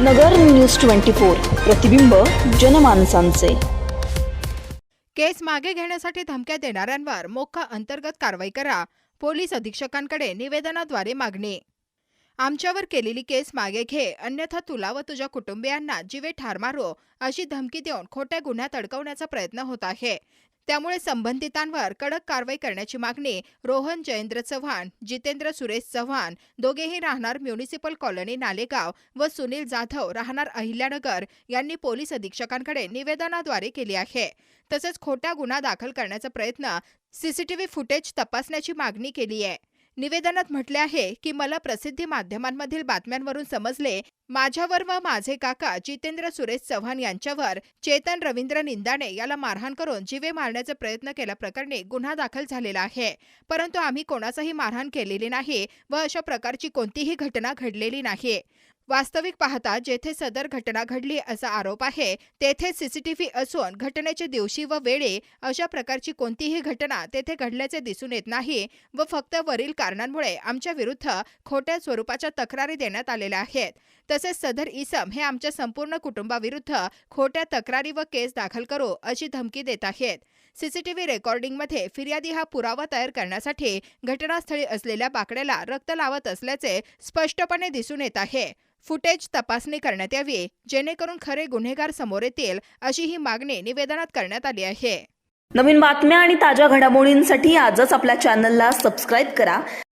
नगर news twenty four प्रतिबिंब जनमानसांचे. केस मागे घेण्यासाठी धमक्या देणाऱ्यांवर मोक्का अंतर्गत कारवाई करा पोलीस अधीक्षकांकडे निवेदनाद्वारे मागणी. आमच्यावर केलेली केस मागे घे अन्यथा तुला व तुझ्या कुटुंबियांना जीवे ठार मारो अशी धमकी देऊन खोट्या गुन्ह्यात अडकवण्याचा प्रयत्न होत आहे. त्यामुळे संबंधितांवर कडक कारवाई करण्याची मागणी रोहन जयेंद्र चव्हाण जितेंद्र सुरेश चव्हाण दोघेही राहणार म्युनिसिपल कॉलनी नालेगाव व सुनील जाधव राहणार अहिल्यानगर यांनी पोलीस अधीक्षकांकडे निवेदनाद्वारे केली आहे. तसेच खोटा गुन्हा दाखल करण्याचा प्रयत्न सीसीटीव्ही फुटेज तपासण्याची मागणी केली आहे. निवेदनात म्हटले आहे की मला प्रसिद्धी माध्यमांमधील बातम्यांवरून समजले माझ्यावर व माझे काका जितेंद्र सुरेश चव्हाण यांच्यावर चेतन रवींद्र निंदाणे याला मारहाण करून जीवे मारण्याचा प्रयत्न केल्याप्रकरणी गुन्हा दाखल झालेला आहे. परंतु आम्ही कोणाचाही मारहाण केलेली नाही व अशा प्रकारची कोणतीही घटना घडलेली नाही. वास्तविक पाहता जेथे सदर घटना घडली असा आरोप आहे तेथे सीसीटीव्ही असून घटनेच्या दिवशी व वेळी अशा प्रकारची कोणतीही घटना तेथे घडल्याचे दिसून येत नाही व फक्त वरील कारणांमुळे आमच्या विरुद्ध खोट्या स्वरूपाच्या तक्रारी देण्यात आलेल्या आहेत. तसेच सदर इसम हे आमच्या संपूर्ण कुटुंबाविरुद्ध खोट्या तक्रारी व केस दाखल करू अशी धमकी देत आहेत. सीसीटीव्ही रेकॉर्डिंगमध्ये फिर्यादी हा पुरावा तयार करण्यासाठी घटनास्थळी असलेल्या बाकड्याला रक्त लावत असल्याचे स्पष्टपणे दिसून येत आहे. फुटेज तपासणी करण्यात यावी जेणेकरून खरे गुन्हेगार समोर येतील अशी ही मागणी निवेदनात करण्यात आली आहे. नवीन बातम्या आणि ताज्या घडामोडींसाठी आजच आपल्या चॅनलला सबस्क्राईब करा.